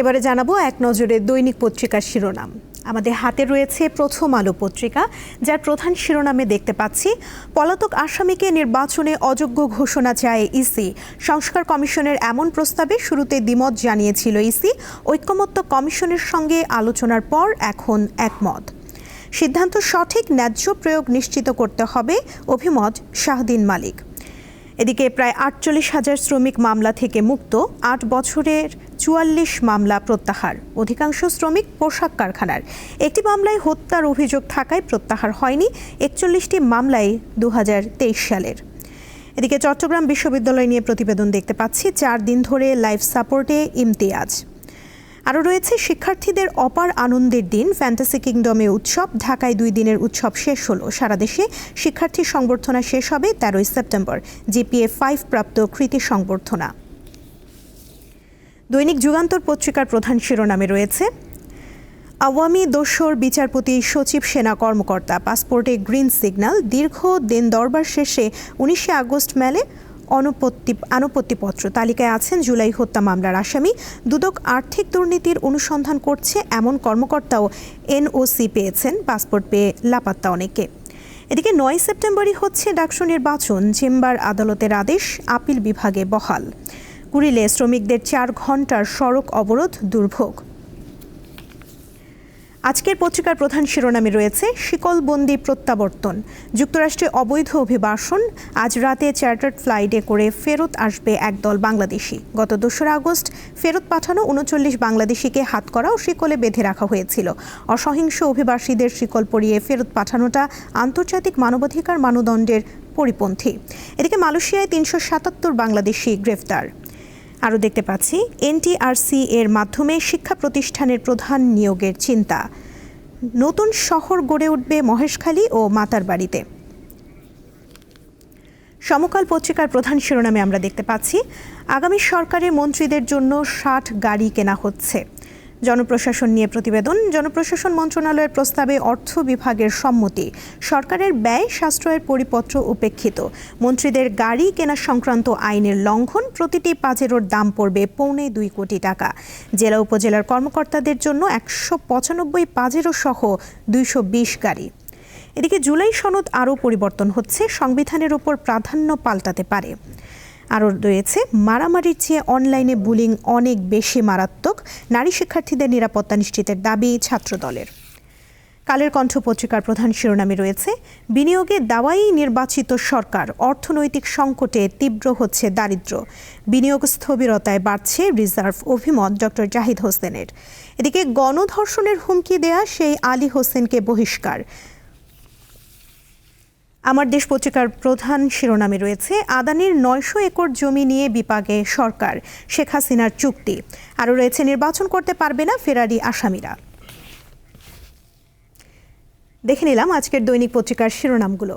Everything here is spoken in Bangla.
এবারে জানাব এক নজরে দৈনিক পত্রিকার শিরোনাম। আমাদের হাতে রয়েছে প্রথম আলো পত্রিকা, যার প্রধান শিরোনামে দেখতে পাচ্ছি, পলাতক আসামিকে নির্বাচনে অযোগ্য ঘোষণা চায় ইসি। সংস্কার কমিশনের এমন প্রস্তাবে শুরুতে দ্বিমত জানিয়েছিল ইসি। ঐক্যমত্য কমিশনের সঙ্গে আলোচনার পর এখন একমত। সিদ্ধান্ত সঠিক, ন্যায্য প্রয়োগ নিশ্চিত করতে হবে, অভিমত শাহদিন মালিক। এদিকে প্রায় আটচল্লিশ হাজার শ্রমিক মামলা থেকে মুক্ত, আট বছরের চুয়াল্লিশ মামলা প্রত্যাহার। অধিকাংশ শ্রমিক পোশাক কারখানার। একটি মামলায় হত্যার অভিযোগ থাকায় প্রত্যাহার হয়নি। একচল্লিশটি মামলায় দু হাজার তেইশ সালের। এদিকে চট্টগ্রাম বিশ্ববিদ্যালয় নিয়ে প্রতিবেদন দেখতে পাচ্ছি, চার দিন ধরে লাইফ সাপোর্টে ইমতিয়াজ। আরও রয়েছে, শিক্ষার্থীদের অপার আনন্দের দিন, ফ্যান্টাসি কিংডমে উৎসব, ঢাকায় দুই দিনের উৎসব শেষ হলো। সারা দেশে শিক্ষার্থী সংবর্ধনা শেষ হবে তেরোই সেপ্টেম্বর, জিপিএ ফাইভ প্রাপ্ত কৃতি সংবর্ধনা। দৈনিক যুগান্তর পত্রিকার প্রধান শিরোনামে রয়েছে, আওয়ামী দোসর বিচারপতি সচিব সেনা কর্মকর্তা, পাসপোর্টে গ্রিন সিগন্যাল, দীর্ঘ দিন দরবার শেষে উনিশে আগস্ট মেলে অনুপত্তি আনুপত্তিপত্র। তালিকায় আছেন জুলাই হত্যা মামলার আসামি। দুদক আর্থিক দুর্নীতির অনুসন্ধান করছে এমন কর্মকর্তাও এনওসি পেয়েছেন। পাসপোর্ট পেয়ে লাপাত্তা অনেকে এদিকে নয় সেপ্টেম্বরই হচ্ছে ডাকসু নির্বাচন। চেম্বার আদালতের আদেশ আপিল বিভাগে বহাল। কুড়িলে শ্রমিকদের চার ঘণ্টার সড়ক অবরোধ দুর্ভোগ। আজকের পত্রিকার প্রধান শিরোনামে রয়েছে শিকলবন্দি প্রত্যাবর্তন। যুক্তরাষ্ট্রে অবৈধ অভিবাসন। আজ রাতে চার্টার্ড ফ্লাইটে করে ফেরত আসবে একদল বাংলাদেশি। গত দোসরা আগস্ট ফেরত পাঠানো উনচল্লিশ বাংলাদেশিকে হাতকড়া ও শিকলে বেঁধে রাখা হয়েছিল। অসহিংস অভিবাসীদের শিকল পরিয়ে ফেরত পাঠানোটা আন্তর্জাতিক মানবাধিকার মানদণ্ডের পরিপন্থী। এদিকে মালয়েশিয়ায় তিনশো সাতাত্তর বাংলাদেশি গ্রেফতার। আরও দেখতে পাচ্ছি, এনটিআরসি এর মাধ্যমে শিক্ষা প্রতিষ্ঠানের প্রধান নিয়োগের চিন্তা। নতুন শহর গড়ে উঠবে মহেশখালী ও মাতার বাড়িতে। সমকাল পত্রিকার প্রধান শিরোনামে আমরা দেখতে পাচ্ছি, আগামী সরকারের মন্ত্রীদের জন্য ষাট গাড়ি কেনা হচ্ছে। জনপ্রশাসন নিয়ে প্রতিবেদন। জনপ্রশাসন মন্ত্রণালয়ের প্রস্তাবে অর্থ বিভাগের সম্মতি। সরকারের ব্যয় সাশ্রয়ের পরিপত্র উপেক্ষিত। মন্ত্রীদের গাড়ি কেনা সংক্রান্ত আইনের লঙ্ঘন প্রতিটি পাজেরোর দাম পড়বে পৌনে দুই কোটি টাকা। জেলা উপজেলার কর্মকর্তাদের জন্য একশো পঁচানব্বই পাজেরো সহ দুইশো বিশ গাড়ি। এদিকে জুলাই সনদ আরও পরিবর্তন হচ্ছে, সংবিধানের ওপর প্রাধান্য পাল্টাতে পারে। আরও রয়েছে, মারামারির চেয়ে অনলাইনে বুলিং অনেক বেশি মারাত্মক, নারী শিক্ষার্থীদের নিরাপত্তা নিশ্চিতের দাবি ছাত্রদলের। কালের কণ্ঠ পত্রিকার প্রধান শিরোনামে রয়েছে, বিনিয়োগে দাওয়াই নির্বাচিত সরকার, অর্থনৈতিক সংকটে তীব্র হচ্ছে দারিদ্র্য। বিনিয়োগ স্থবিরতায় বাড়ছে রিজার্ভ অভিমত ডক্টর জাহিদ হোসেনের। এদিকে গণধর্ষণের হুমকি দেয়া সেই আলী হোসেনকে বহিষ্কার। আমার দেশ পত্রিকার প্রধান শিরোনামে রয়েছে, আদানির নয়শো একর জমি নিয়ে বিপাকে সরকার, শেখ হাসিনার চুক্তি। আরও রয়েছে, নির্বাচন করতে পারবে না ফেরারি আসামিরা। দেখে নিলাম আজকের দৈনিক পত্রিকার শিরোনামগুলো।